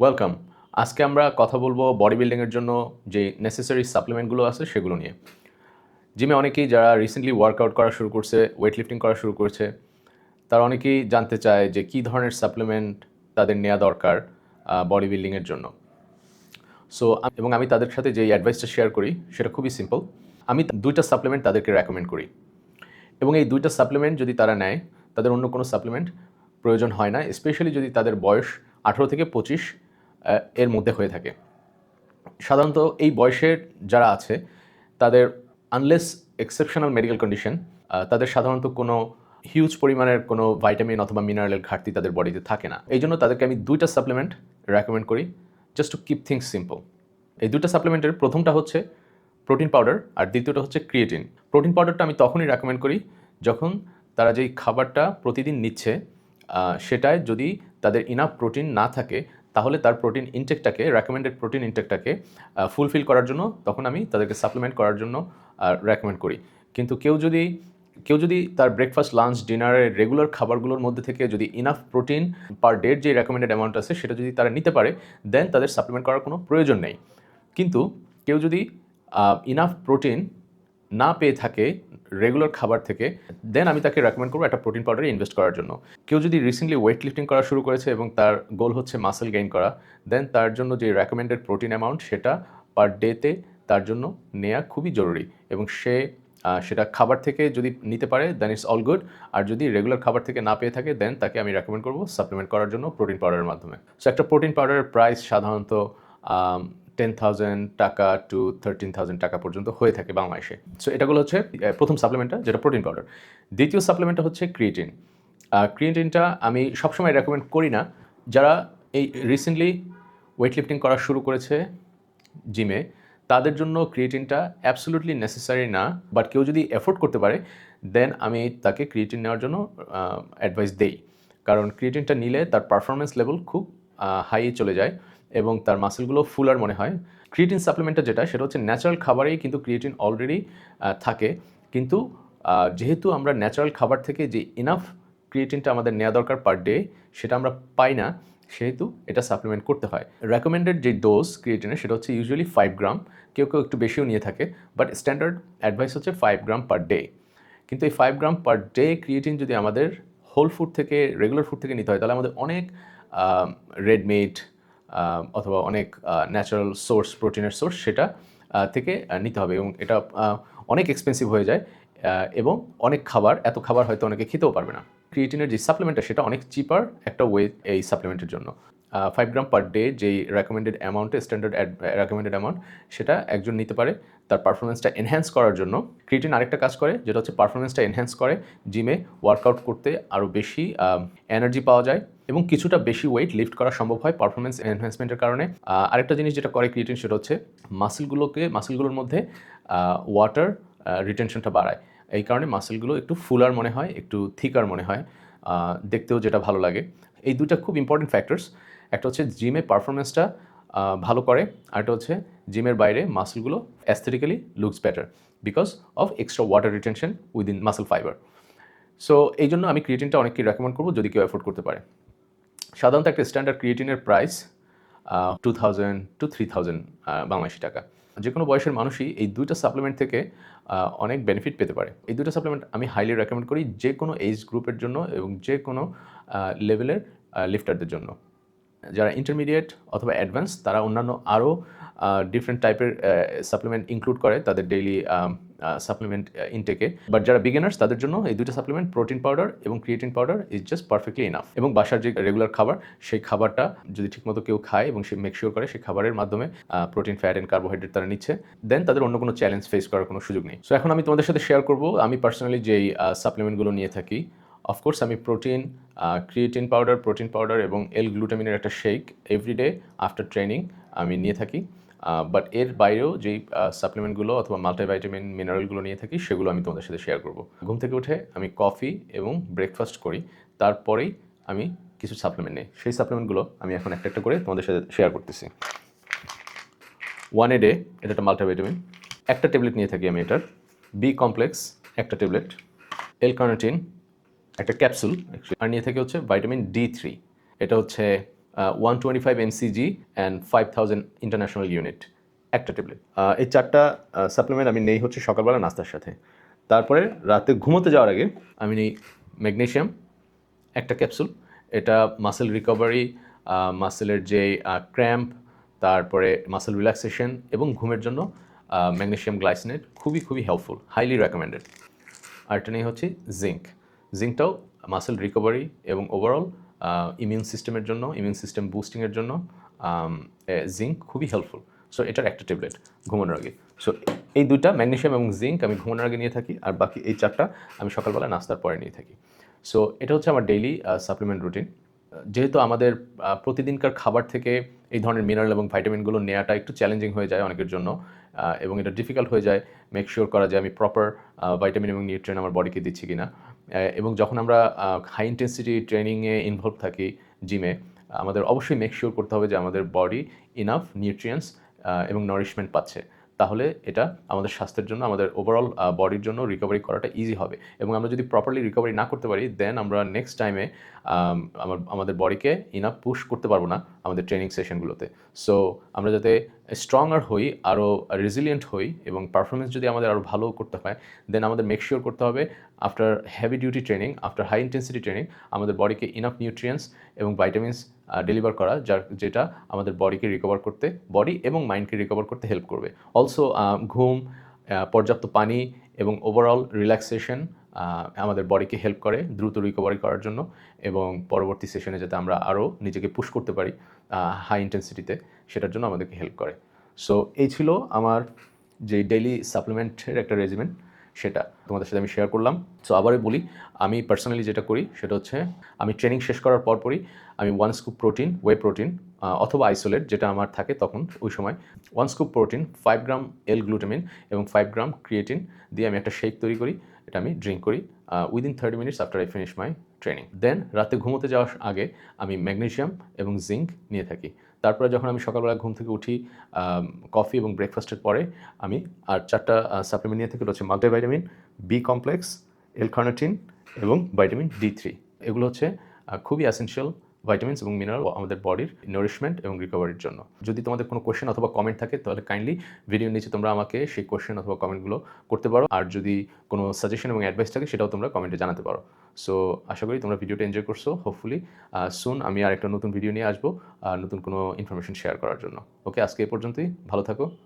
Welcome আজকে আমরা কথা বলব বডি বিল্ডিংয়ের জন্য যে নেসেসারি সাপ্লিমেন্টগুলো আছে সেগুলো নিয়ে। জিমে অনেকেই যারা রিসেন্টলি ওয়ার্কআউট করা শুরু করছে ওয়েট লিফটিং করা শুরু করছে, তারা অনেকেই জানতে চায় যে কী ধরনের সাপ্লিমেন্ট তাদের নেওয়া দরকার বডি বিল্ডিংয়ের জন্য। সো এবং আমি তাদের সাথে যে অ্যাডভাইসটা শেয়ার করি, সেটা খুবই সিম্পল আমি দুইটা সাপ্লিমেন্ট তাদেরকে রেকমেন্ড করি। এবং এই দুইটা সাপ্লিমেন্ট যদি তারা নেয়, তাদের অন্য কোনো সাপ্লিমেন্ট প্রয়োজন হয় না স্পেশালি যদি তাদের বয়স আঠেরো থেকে পঁচিশ এর মধ্যে হয়ে থাকে। সাধারণত এই বয়সের যারা আছে, তাদের আনলেস এক্সেপশনাল মেডিকেল কন্ডিশন তাদের সাধারণত কোনো হিউজ পরিমাণের কোনো ভাইটামিন অথবা মিনারেলের ঘাটতি তাদের বডিতে থাকে না। এই জন্য তাদেরকে আমি দুইটা সাপ্লিমেন্ট রেকমেন্ড করি just to keep things simple এই দুটো সাপ্লিমেন্টের প্রথমটা হচ্ছে প্রোটিন পাউডার আর দ্বিতীয়টা হচ্ছে ক্রিয়েটিন প্রোটিন পাউডারটা আমি তখনই রেকমেন্ড করি যখন তারা যেই খাবারটা প্রতিদিন নিচ্ছে সেটায় যদি তাদের ইনাফ প্রোটিন না থাকে তাহলে তার প্রোটিন ইনটেকটাকে রেকমেন্ডেড প্রোটিন ইনটেকটাকে ফুলফিল করার জন্য তখন আমি তাদেরকে সাপ্লিমেন্ট করার জন্য রেকমেন্ড করি। কিন্তু কেউ যদি কেউ যদি তার ব্রেকফাস্ট লাঞ্চ ডিনারের রেগুলার খাবারগুলোর মধ্যে থেকে যদি ইনাফ প্রোটিন পার ডের যে রেকমেন্ডেড অ্যামাউন্ট আছে সেটা যদি তারা নিতে পারে দেন তাদের সাপ্লিমেন্ট করার কোনো প্রয়োজন নেই। কিন্তু কেউ যদি ইনাফ প্রোটিন না পেয়ে থাকে রেগুলার খাবার থেকে দেন আমি তাকে রেকমেন্ড করব একটা প্রোটিন পাউডারে ইনভেস্ট করার জন্য। কেউ যদি রিসেন্টলি ওয়েট লিফটিং করা শুরু করেছে এবং তার গোল হচ্ছে মাসেল গেইন করা দেন তার জন্য যে রেকমেন্ডেড প্রোটিন অ্যামাউন্ট সেটা পার ডেতে তার জন্য নেওয়া খুবই জরুরি। এবং সে সেটা খাবার থেকে যদি নিতে পারে দেন ইটস অল গুড আর যদি রেগুলার খাবার থেকে না পেয়ে থাকে দেন তাকে আমি রেকমেন্ড করব সাপ্লিমেন্ট করার জন্য প্রোটিন পাউডারের মাধ্যমে। সো একটা প্রোটিন পাউডারের প্রাইস সাধারণত টেন থাউজেন্ড টাকা টু থার্টিন থাউজেন্ড টাকা পর্যন্ত হয়ে থাকে বাংলাদেশে। সো এটাগুলো হচ্ছে প্রথম সাপ্লিমেন্টটা যেটা প্রোটিন পাউডার দ্বিতীয় সাপ্লিমেন্টটা হচ্ছে ক্রিয়েটিন ক্রিয়েটিনটা আমি সবসময় রেকমেন্ড করি না। যারা এই রিসেন্টলি ওয়েট লিফটিং করা শুরু করেছে জিমে তাদের জন্য ক্রিয়েটিনটা অ্যাবসলুটলি নেসেসারি না। বাট কেউ যদি এফোর্ড করতে পারে দেন আমি তাকে ক্রিয়েটিন নেওয়ার জন্য অ্যাডভাইস দেই। কারণ ক্রিয়েটিনটা নিলে তার পারফরমেন্স লেভেল খুব হাই চলে যায়। এবং তার মাসেলগুলো ফুলার মনে হয়। ক্রিয়েটিন সাপ্লিমেন্টটা যেটা, সেটা হচ্ছে ন্যাচারাল খাবারেই কিন্তু ক্রিয়েটিন অলরেডি থাকে। কিন্তু যেহেতু আমরা ন্যাচারাল খাবার থেকে যে ইনাফ ক্রিয়েটিনটা আমাদের নেওয়া দরকার পার ডে সেটা আমরা পাই না, সেহেতু এটা সাপ্লিমেন্ট করতে হয়। রেকমেন্ডেড যে ডোজ ক্রিয়েটিনের, সেটা হচ্ছে ইউজুয়ালি ফাইভ গ্রাম কেউ কেউ একটু বেশিও নিয়ে থাকে বাট স্ট্যান্ডার্ড অ্যাডভাইস হচ্ছে ফাইভ গ্রাম পার ডে কিন্তু এই five gram per day creatine যদি আমাদের হোল ফুড থেকে রেগুলার ফুড থেকে নিতে হয়, তাহলে আমাদের অনেক রেড মিট অথবা অনেক ন্যাচারাল সোর্স প্রোটিনের সোর্স সেটা থেকে নিতে হবে এবং এটা অনেক এক্সপেন্সিভ হয়ে যায় এবং অনেক খাবার, এত খাবার হয়তো অনেকে খেতেও পারবে না। ক্রিয়েটিনের যে সাপ্লিমেন্টটা সেটা অনেক চিপার একটা ওয়ে এই সাপ্লিমেন্টের জন্য। ফাইভ গ্রাম পার ডে যেই রেকমেন্ডেড অ্যামাউন্টে স্ট্যান্ডার্ড রেকমেন্ডেড অ্যামাউন্ট সেটা একজন নিতে পারে। তার পারফরমেন্সটা এনহ্যান্স করার জন্য ক্রিয়েটিন আরেকটা কাজ করে, যেটা হচ্ছে পারফরমেন্সটা এনহ্যান্স করে জিমে ওয়ার্কআউট করতে আরও বেশি এনার্জি পাওয়া যায়। এবং কিছুটা বেশি ওয়েট লিফট করা সম্ভব হয় পারফরমেন্স এনহ্যান্সমেন্টের কারণে। আরেকটা জিনিস যেটা করে ক্রিয়েটিন সেটা হচ্ছে মাসেলগুলোকে মাসেলগুলোর মধ্যে ওয়াটার রিটেনশনটা বাড়ায়। এই কারণে মাসেলগুলো একটু ফুলার মনে হয়, একটু থিকার মনে হয় দেখতেও যেটা ভালো লাগে। এই দুটা খুব ইম্পর্টেন্ট ফ্যাক্টরস একটা হচ্ছে জিমে পারফরমেন্সটা ভালো করে আরেকটা হচ্ছে জিমের বাইরে মাসেলগুলো aesthetically looks better because of extra water retention within muscle fibre so এই জন্য আমি ক্রিয়েটিনটা অনেককে রেকমেন্ড করব যদি কেউ অ্যাফোর্ড করতে পারে। সাধারণত একটা standard ক্রিয়েটিনের price two thousand to three thousand Bangladeshi টাকা। যে কোনো বয়সের মানুষই এই দুইটা সাপ্লিমেন্ট থেকে অনেক বেনিফিট পেতে পারে। এই দুটো সাপ্লিমেন্ট আমি হাইলি রেকমেন্ড করি যে কোনো এজ গ্রুপের জন্য এবং যে কোনো লেভেলের লিফটারদের জন্য। যারা ইন্টারমিডিয়েট অথবা অ্যাডভান্স তারা অন্যান্য আরও ডিফারেন্ট টাইপের সাপ্লিমেন্ট ইনক্লুড করে তাদের ডেইলি সাপ্লিমেন্ট ইনটেকে বাট যারা বিগিনার্স তাদের জন্য এই দুটো সাপ্লিমেন্ট প্রোটিন পাউডার এবং creatine powder is just perfectly enough এবং বাসার যে রেগুলার খাবার, সেই খাবারটা যদি ঠিকমতো কেউ খায় এবং সে মেকশিওর করে সেই খাবারের মাধ্যমে প্রোটিন ফ্যাট অ্যান্ড কার্বোহাইড্রেট তারা নিচ্ছে দেন তাদের অন্য কোনো চ্যালেঞ্জ ফেস করার কোনো সুযোগ নেই। সো এখন আমি তোমাদের সাথে শেয়ার করব। আমি পার্সোনালি যেই সাপ্লিমেন্টগুলো নিয়ে থাকি অফকোর্স আমি protein creatine powder protein powder এবং এল গ্লুটামিনের একটা শেক এভরিডে আফটার ট্রেনিং আমি নিয়ে থাকি। বাট এর বাইরেও যেই সাপ্লিমেন্টগুলো অথবা মাল্টিভাইটামিন মিনারেলগুলো নিয়ে থাকি, সেগুলো আমি তোমাদের সাথে শেয়ার করব। ঘুম থেকে উঠে আমি কফি এবং ব্রেকফাস্ট করি, তারপরেই আমি কিছু সাপ্লিমেন্ট নিই। সেই সাপ্লিমেন্টগুলো আমি এখন একটা একটা করে তোমাদের সাথে শেয়ার করতেছি। ওয়ান এ ডে এটা একটা মাল্টিভিটামিন একটা ট্যাবলেট নিয়ে থাকি আমি এটার। বি কমপ্লেক্স একটা ট্যাবলেট এল কার্নিটিন একটা ক্যাপসুল আর নিয়ে থাকি হচ্ছে ভাইটামিন ডি থ্রি এটা হচ্ছে one twenty five MCG and five thousand international unit একটা ট্যাবলেট এই চারটা সাপ্লিমেন্ট আমি নেই হচ্ছে সকালবেলা নাস্তার সাথে। তারপরে রাতে ঘুমোতে যাওয়ার আগে আমি নিই ম্যাগনেশিয়াম একটা ক্যাপসুল। এটা মাসেল রিকভারি মাসেলের যে ক্র্যাম্প তারপরে মাসেল রিল্যাক্সেশন এবং ঘুমের জন্য ম্যাগনেশিয়াম গ্লাইসিনেট খুবই খুবই হেল্পফুল হাইলি রেকমেন্ডেড আর এটা নিয়ে হচ্ছে জিঙ্ক জিঙ্কটাও মাসেল রিকভারি এবং ওভারঅল ইমিউন সিস্টেমের জন্য ইমিউন সিস্টেম বুস্টিংয়ের জন্য জিঙ্ক খুবই হেল্পফুল সো এটার একটা ট্যাবলেট ঘুমানোর আগে। সো এই দুইটা ম্যাগনেশিয়াম এবং জিঙ্ক আমি ঘুমানোর আগে নিয়ে থাকি, আর বাকি এই চারটা, আমি সকালবেলা নাস্তার পরে নিয়ে থাকি। সো এটা হচ্ছে আমার ডেইলি সাপ্লিমেন্ট রুটিন যেহেতু আমাদের প্রতিদিনকার খাবার থেকে এই ধরনের মিনারেল এবং ভাইটামিনগুলো নেওয়াটা একটু চ্যালেঞ্জিং হয়ে যায় অনেকের জন্য এবং এটা ডিফিকাল্ট হয়ে যায় মেক শিওর করা যে আমি প্রপার ভাইটামিন এবং নিউট্রেন আমার বডিকে দিচ্ছি কিনা। এবং যখন আমরা হাই ইন্টেন্সিটি ট্রেনিংয়ে ইনভলভ থাকি জিমে আমাদের অবশ্যই মেক শিওর করতে হবে যে আমাদের বডি ইনাফ নিউট্রিয়েন্টস এবং নারিশমেন্ট পাচ্ছে। তাহলে এটা আমাদের স্বাস্থ্যের জন্য, আমাদের ওভারঅল বডির জন্য রিকভারি করাটা ইজি হবে। এবং আমরা যদি প্রপারলি রিকভারি না করতে পারি দেন আমরা নেক্সট টাইমে আমার, আমাদের বডিকে ইনাফ পুশ করতে পারব না আমাদের ট্রেনিং সেশনগুলোতে সো আমরা যাতে স্ট্রঙ্গার হই আরও রেজিলিয়েন্ট হই এবং পারফরমেন্স যদি আমাদের আরও ভালো করতে হয় দেন আমাদের মেক শিওর করতে হবে after heavy duty training after high intensity training আমাদের বডিকে ইনাফ নিউট্রিয়েন্টস এবং ভাইটামিনস ডেলিভার করা, যার যেটা আমাদের বডিকে রিকভার করতে বডি এবং মাইন্ডকে রিকভার করতে হেল্প করবে। অলসো ঘুম পর্যাপ্ত পানি এবং ওভারঅল রিল্যাক্সেশন আমাদের বডিকে হেল্প করে দ্রুত রিকভারি করার জন্য এবং পরবর্তী সেশনে যাতে আমরা আরও নিজেকে পুশ করতে পারি হাই ইন্টেন্সিটিতে সেটার জন্য আমাদেরকে হেল্প করে। সো এই ছিল আমার যে ডেইলি সাপ্লিমেন্টের একটা রেজিমেন্ট সেটা তোমাদের সাথে আমি শেয়ার করলাম। সো আবারও বলি, আমি পার্সোনালি যেটা করি সেটা হচ্ছে, আমি ট্রেনিং শেষ করার পরপরই আমি one scoop protein whey protein অথবা আইসোলেট যেটা আমার থাকে তখন ওই সময়। One scoop protein five gram L glutamine এবং ফাইভ গ্রাম ক্রিয়েটিন দিয়ে আমি একটা শেক তৈরি করি, এটা আমি ড্রিঙ্ক করি within thirty minutes after I finish my training then রাতে ঘুমোতে যাওয়ার আগে আমি ম্যাগনেশিয়াম এবং জিঙ্ক নিয়ে থাকি। তারপরে যখন আমি সকালবেলা ঘুম থেকে উঠি কফি এবং ব্রেকফাস্টের পরে আমি আর চারটা সাপ্লিমেন্ট নিয়ে হচ্ছে মাল্টিভাইটামিন বি কমপ্লেক্স এলকার্নাটিন এবং ভাইটামিন ডি থ্রি এগুলো হচ্ছে খুবই অ্যাসেনশিয়াল ভাইটামিনস এবং মিনারেল আমাদের বডির নারিশমেন্ট এবং রিকভারির জন্য। যদি তোমাদের কোনো কোয়েশ্চেন অথবা কমেন্ট থাকে, তাহলে কাইন্ডলি ভিডিও নিচে তোমরা আমাকে সেই কোয়েশ্চেন অথবা কমেন্টগুলো করতে পারো। আর যদি কোনো সাজেশন এবং অ্যাডভাইস থাকে, সেটাও তোমরা কমেন্টে জানাতে পারো। সো আশা করি তোমরা ভিডিওটা এনজয় করছ হোপফুলি সুন আমি আর একটা নতুন ভিডিও নিয়ে আসব আর নতুন কোনো ইনফরমেশন শেয়ার করার জন্য। ওকে আজকে এ পর্যন্তই, ভালো থাকো।